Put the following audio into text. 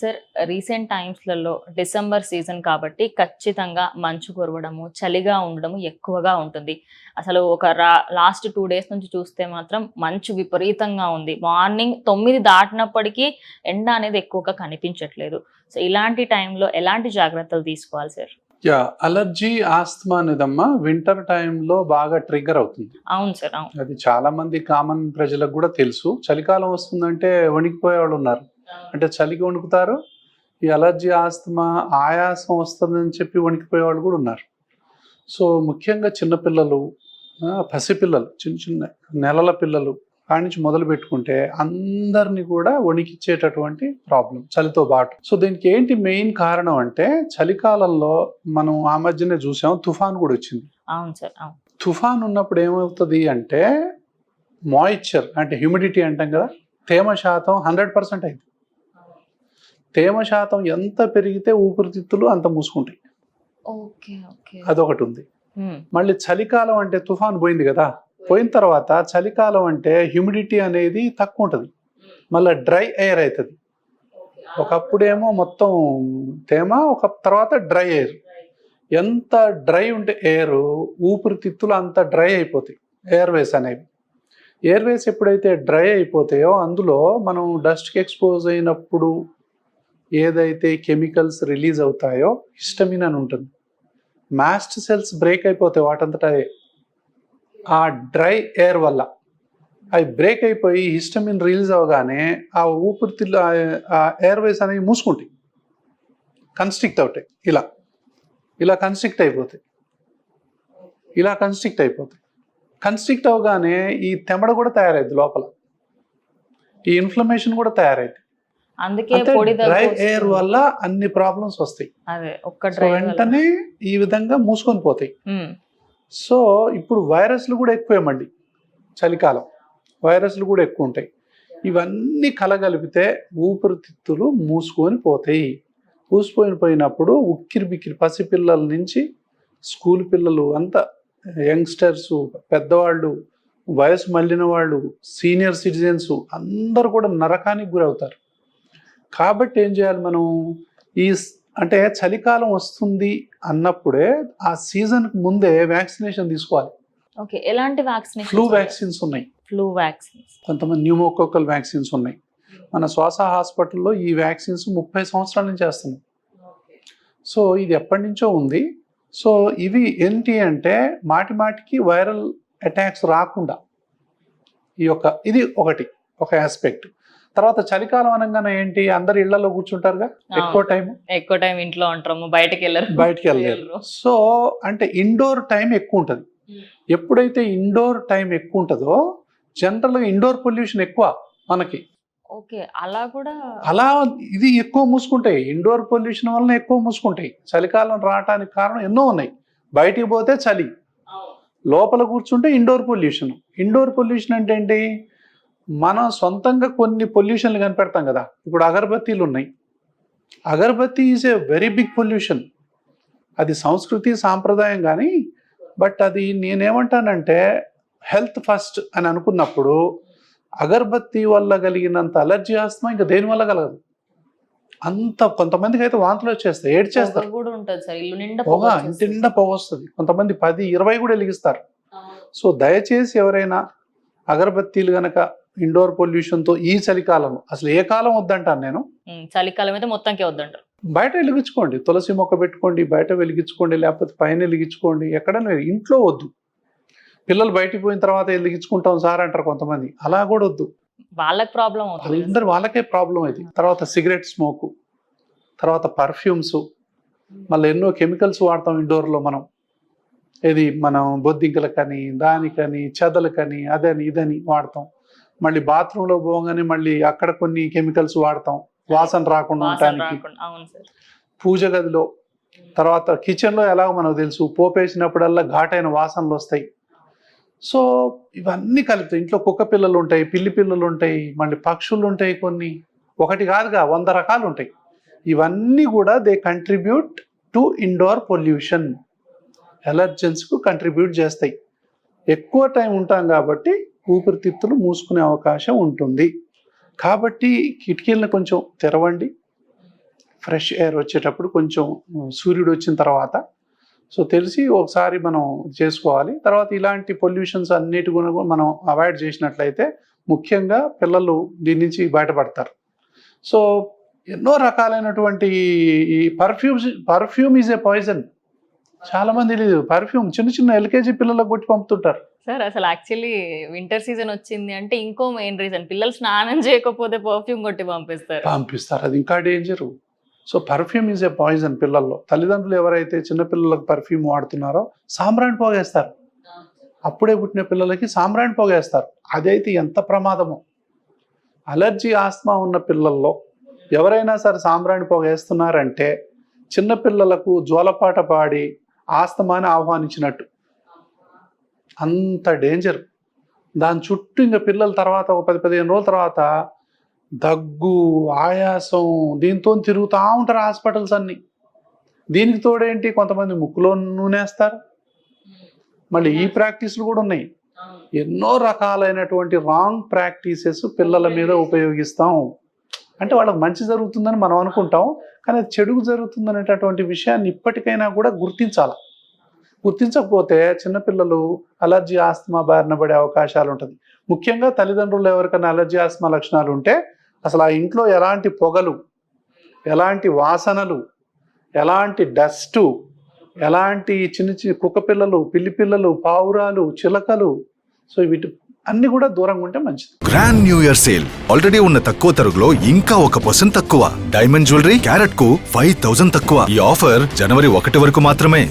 Sir recent టైమ్స్లలో December season కాబట్టి ఖచ్చితంగా మంచు కురవడము చలిగా ఉండడము ఎక్కువగా ఉంటుంది. అసలు ఒక రా లాస్ట్ టూ డేస్ నుంచి చూస్తే మాత్రం మంచు విపరీతంగా ఉంది. మార్నింగ్ తొమ్మిది దాటినప్పటికీ ఎండ అనేది ఎక్కువగా కనిపించట్లేదు. సో ఇలాంటి టైంలో ఎలాంటి జాగ్రత్తలు తీసుకోవాలి సార్ యా అలర్జీ ఆస్తమా అనేదమ్మా వింటర్ టైంలో బాగా ట్రిగ్గర్ అవుతుంది. అవును సార్ అవును. అది చాలా మంది కామన్ ప్రజలకు కూడా తెలుసు. చలికాలం వస్తుందంటే వణికిపోయే వాళ్ళు ఉన్నారు. అంటే చలికి వణుకుతారు ఈ అలర్జీ ఆస్తమా ఆయాసం వస్తుందని చెప్పి వణికిపోయే వాళ్ళు కూడా ఉన్నారు. సో ముఖ్యంగా చిన్నపిల్లలు పసిపిల్లలు చిన్న చిన్న నెలల పిల్లలు కాడి నుంచి మొదలు పెట్టుకుంటే అందరినీ కూడా వణికిచ్చేటటువంటి ప్రాబ్లం చలితో పాటు. సో దీనికి ఏంటి మెయిన్ కారణం అంటే చలికాలంలో మనం ఆ మధ్యనే చూసాం తుఫాన్ కూడా వచ్చింది. అవును సార్ అవును. తుఫాన్ ఉన్నప్పుడు ఏమవుతుంది అంటే మాయిశ్చర్ అంటే హ్యూమిడిటీ అంటాం కదా తేమ శాతం హండ్రెడ్ పర్సెంట్ అయింది. తేమ శాతం ఎంత పెరిగితే ఊపిరితిత్తులు అంత మూసుకుంటాయి. Okay okay. అదొకటి ఉంది. మళ్ళీ చలికాలం అంటే తుఫాన్ పోయింది కదా? పోయిన తర్వాత చలికాలం అంటే హ్యూమిడిటీ అనేది తక్కువ ఉంటుంది. మళ్ళీ డ్రై ఎయిర్ అవుతుంది ఒకప్పుడేమో మొత్తం తేమ ఒక తర్వాత డ్రై ఎయిర్. ఎంత డ్రై ఉంటే ఎయిర్ ఊపిరితిత్తులు అంత డ్రై అయిపోతాయి ఎయిర్వేస్ అనేవి. ఎయిర్వేస్ ఎప్పుడైతే డ్రై అయిపోతాయో అందులో మనం డస్ట్కి ఎక్స్పోజ్ అయినప్పుడు ఏదైతే కెమికల్స్ రిలీజ్ అవుతాయో హిస్టమిన్ అని ఉంటుంది. మాస్ట్ సెల్స్ బ్రేక్ అయిపోతాయి వాటంతటా ఆ డ్రై ఎయిర్ వల్ల. అవి బ్రేక్ అయిపోయి హిస్టమిన్ రిలీజ్ అవగానే ఆ ఊపిరితిత్తులు ఆ- ఆ ఎయిర్వేస్ అనేవి మూసుకుంటాయి. కన్స్ట్రిక్ట్ అవుతాయి. ఇలా. ఇలా కన్స్ట్రిక్ట్ అయిపోతాయి. ఇలా కన్స్ట్రిక్ట్ అయిపోతాయి. కన్స్ట్రిక్ట్ అవగానే ఈ తెమడ కూడా తయారైంది లోపల. ఈ ఇన్ఫ్లమేషన్ కూడా తయారైంది అందుకే పొడి డ్రై. ఎయిర్ వల్ల అన్ని ప్రాబ్లమ్స్ వస్తాయి. అదే ఒక్క వెంటనే ఈ విధంగా మూసుకొని పోతాయి. సో ఇప్పుడు వైరస్లు కూడా ఎక్కువే మళ్ళీ చలికాలం. వైరస్లు కూడా ఎక్కువ ఉంటాయి. ఇవన్నీ కలగలిపితే ఊపిరితిత్తులు మూసుకొని పోతాయి. మూసుకొని పోయినప్పుడు ఉక్కిరి బిక్కిరి పసిపిల్లల నుంచి స్కూల్ పిల్లలు అంతా యంగ్స్టర్స్ పెద్దవాళ్ళు వయసు మళ్ళిన వాళ్ళు సీనియర్ సిటిజన్స్ అందరూ కూడా నరకానికి గురవుతారు. కాబట్టి ఏం చేయాలి మనం? ఈ అంటే చలికాలం వస్తుంది అన్నప్పుడే ఆ సీజన్కి ముందే వ్యాక్సినేషన్ తీసుకోవాలి. ఓకే ఎలాంటి వ్యాక్సినేషన్ ఫ్లూ వ్యాక్సిన్స్ ఉన్నాయి. Flu vaccines. కొంతమంది న్యూమోకోకల్ వ్యాక్సిన్స్ ఉన్నాయి. మన శ్వాస హాస్పిటల్లో ఈ వ్యాక్సిన్స్ ముప్పై సంవత్సరాల నుంచి చేస్తున్నాం. సో ఇది ఎప్పటి నుంచో ఉంది. సో ఇవి ఏంటి అంటే మాటి మాటికి వైరల్ అటాక్స్ రాకుండా ఈ యొక్క ఇది ఒకటి ఒక ఆస్పెక్ట్ తర్వాత చలికాలం అనగానే ఏంటి? అందరు ఇళ్ళలో కూర్చుంటారుగా? ఎక్కువ టైం ఎక్కువ టైం ఇంట్లో ఉంటాము బయటకి వెళ్ళరు. బయటికి వెళ్ళలేరు సో అంటే ఇండోర్ టైం ఎక్కువ ఉంటుంది. ఎప్పుడైతే ఇండోర్ టైం ఎక్కువ ఉంటుందో జనరల్గా ఇండోర్ పొల్యూషన్ ఎక్కువ మనకి. ఓకే అలా కూడా అలా ఇది ఎక్కువ మూసుకుంటాయి. ఇండోర్ పొల్యూషన్ వలన ఎక్కువ మూసుకుంటాయి. చలికాలం రావడానికి కారణం ఎన్నో ఉన్నాయి. బయటికి పోతే చలి. లోపల కూర్చుంటే ఇండోర్ పొల్యూషన్. ఇండోర్ పొల్యూషన్ అంటే ఏంటి? మనం సొంతంగా కొన్ని పొల్యూషన్లు కనిపెడతాం కదా. ఇప్పుడు అగరబత్తీలు ఉన్నాయి. Agarbatti is a very big pollution అది సంస్కృతి సాంప్రదాయం కానీ బట్ అది నేనేమంటానంటే హెల్త్ ఫస్ట్ అని అనుకున్నప్పుడు అగరబత్తి వల్ల కలిగినంత అలర్జీ ఆస్తమా ఇంకా దేని వల్ల కలగదు. అంత కొంతమందికి అయితే వాంతులు వచ్చేస్తాయి ఏడ్ చేస్తారు పొగ కూడా ఉంటుంది సార్ ఇల్లు నిండా పొగ ఇంటి. నిండా పొగ వస్తుంది. కొంతమంది పది ఇరవై కూడా వెలిగిస్తారు. సో దయచేసి ఎవరైనా అగరబత్తీలు గనక ఇండోర్ పొల్యూషన్తో ఈ చలికాలం అసలు ఏ కాలం వద్దంటాను నేను? చలికాలం అయితే మొత్తంకే వద్దంటారు. బయట వెలిగించుకోండి తులసి మొక్క పెట్టుకోండి బయట వెలిగించుకోండి లేకపోతే పైన వెలిగించుకోండి ఎక్కడైనా వెలిగి- ఇంట్లో వద్దు. పిల్లలు బయటికి పోయిన తర్వాత వెలిగించుకుంటాం సార్ అంటారు కొంతమంది. అలా కూడా వద్దు. వాళ్ళకి ప్రాబ్లం అందరు వాళ్ళకే ప్రాబ్లం ఇది తర్వాత సిగరెట్ స్మోక్ తర్వాత పర్ఫ్యూమ్స్ మళ్ళీ ఎన్నో కెమికల్స్ వాడతాం ఇండోర్లో మనం. ఇది మనం బొద్దింకలకని దానికని చెదలకని అదని ఇదని వాడతాం. మళ్ళీ బాత్రూంలో పోగానే మళ్ళీ అక్కడ కొన్ని కెమికల్స్ వాడతాం. వాసన రాకుండా ఉండటానికి. పూజ గదిలో తర్వాత కిచెన్లో ఎలాగో మనకు తెలుసు పోపేసినప్పుడల్లా ఘాటైన వాసనలు వస్తాయి. సో ఇవన్నీ కలుపుతాయి. ఇంట్లో కుక్క పిల్లలు ఉంటాయి పిల్లి పిల్లలు ఉంటాయి మళ్ళీ పక్షులు ఉంటాయి కొన్ని. ఒకటి కాదుగా వంద రకాలు ఉంటాయి. ఇవన్నీ కూడా they contribute to indoor pollution ఎలర్జెన్స్కు contribute చేస్తాయి. ఎక్కువ టైం ఉంటాం కాబట్టి ఊపిరితిత్తులు మూసుకునే అవకాశం ఉంటుంది. కాబట్టి కిటికీలను కొంచెం తెరవండి. ఫ్రెష్ ఎయిర్ వచ్చేటప్పుడు కొంచెం సూర్యుడు వచ్చిన తర్వాత. సో తెలిసి ఒకసారి మనం చేసుకోవాలి. తర్వాత ఇలాంటి పొల్యూషన్స్ అన్నిటి కూడా మనం అవాయిడ్ చేసినట్లయితే ముఖ్యంగా పిల్లలు దీని నుంచి బయటపడతారు. సో ఎన్నో రకాలైనటువంటి ఈ perfumes perfume is a poison. చాలా మంది తెలియదు పర్ఫ్యూమ్ చిన్న చిన్న ఎల్కేజీ పిల్లలకు కొట్టి పంపుతుంటారు. సార్ అసలు యాక్చువల్లీ వింటర్ సీజన్ వచ్చింది అంటే ఇంకో మెయిన్ రీజన్ పిల్లలు స్నానం చేయకపోతే పర్ఫ్యూమ్ కొట్టి పంపిస్తారు. పంపిస్తారు. అది ఇంకా danger so perfume is a poison పిల్లల్లో. తల్లిదండ్రులు ఎవరైతే చిన్న పిల్లలకు పర్ఫ్యూమ్ వాడుతున్నారో సాంబ్రాణి పోగేస్తారు అప్పుడే పుట్టిన పిల్లలకి సాంబ్రాణి పోగేస్తారు అదైతే ఎంత ప్రమాదమో. అలర్జీ ఆస్మా ఉన్న పిల్లల్లో ఎవరైనా సరే సాంబ్రాణి పోగేస్తున్నారంటే చిన్న పిల్లలకు జోలపాట పాడి ఆస్తమాని ఆహ్వానించినట్టు. అంత డేంజర్. దాని చుట్టూ ఇంకా పిల్లల తర్వాత ఒక పది పదిహేను రోజుల తర్వాత దగ్గు ఆయాసం దీంతో తిరుగుతూ ఉంటారు హాస్పిటల్స్ అన్ని. దీనికి తోడేంటి? కొంతమంది ముక్కులో నూనెస్తారు మళ్ళీ ఈ ప్రాక్టీస్లు కూడా ఉన్నాయి. ఎన్నో రకాలైనటువంటి రాంగ్ ప్రాక్టీసెస్ పిల్లల మీద ఉపయోగిస్తాం. అంటే వాళ్ళకి మంచి జరుగుతుందని మనం అనుకుంటాం కానీ అది చెడుగు జరుగుతుందనేటటువంటి విషయాన్ని ఇప్పటికైనా కూడా గుర్తించాలి. గుర్తించకపోతే చిన్నపిల్లలు అలర్జీ ఆస్తమా బారిన పడే అవకాశాలు ఉంటుంది. ముఖ్యంగా తల్లిదండ్రులు ఎవరికైనా అలర్జీ ఆస్తమా లక్షణాలు ఉంటే అసలు ఆ ఇంట్లో ఎలాంటి పొగలు ఎలాంటి వాసనలు ఎలాంటి డస్టు ఎలాంటి చిన్న చిన్న కుక్క పిల్లలు పిల్లి పిల్లలు పావురాలు చిలకలు సో వీటి అన్ని కూడా దూరంగా ఉంటే మంచిది. Grand new year sale already ఉన్న తక్కువ తరుగులో ఇంకా ఒక పర్సెంట్ తక్కువ. డైమండ్ జ్యువెలరీ క్యారెట్కు ఫైవ్ థౌసండ్ తక్కువ. ఈ ఆఫర్ జనవరి ఒకటి వరకు మాత్రమే.